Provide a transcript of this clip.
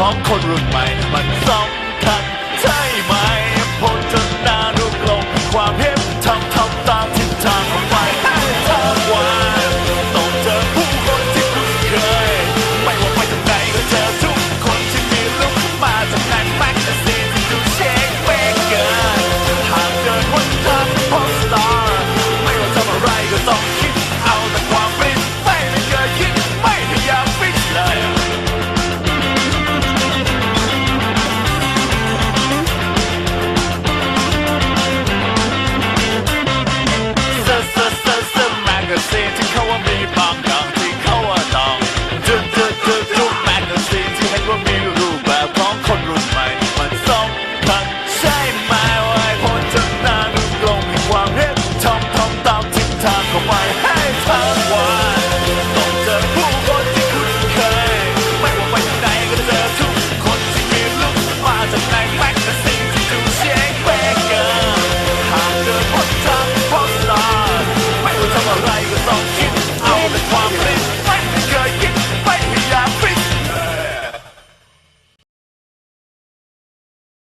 ของคนรุ่นใหม่ มันสำคัญใช่ไหม ser till KB Bank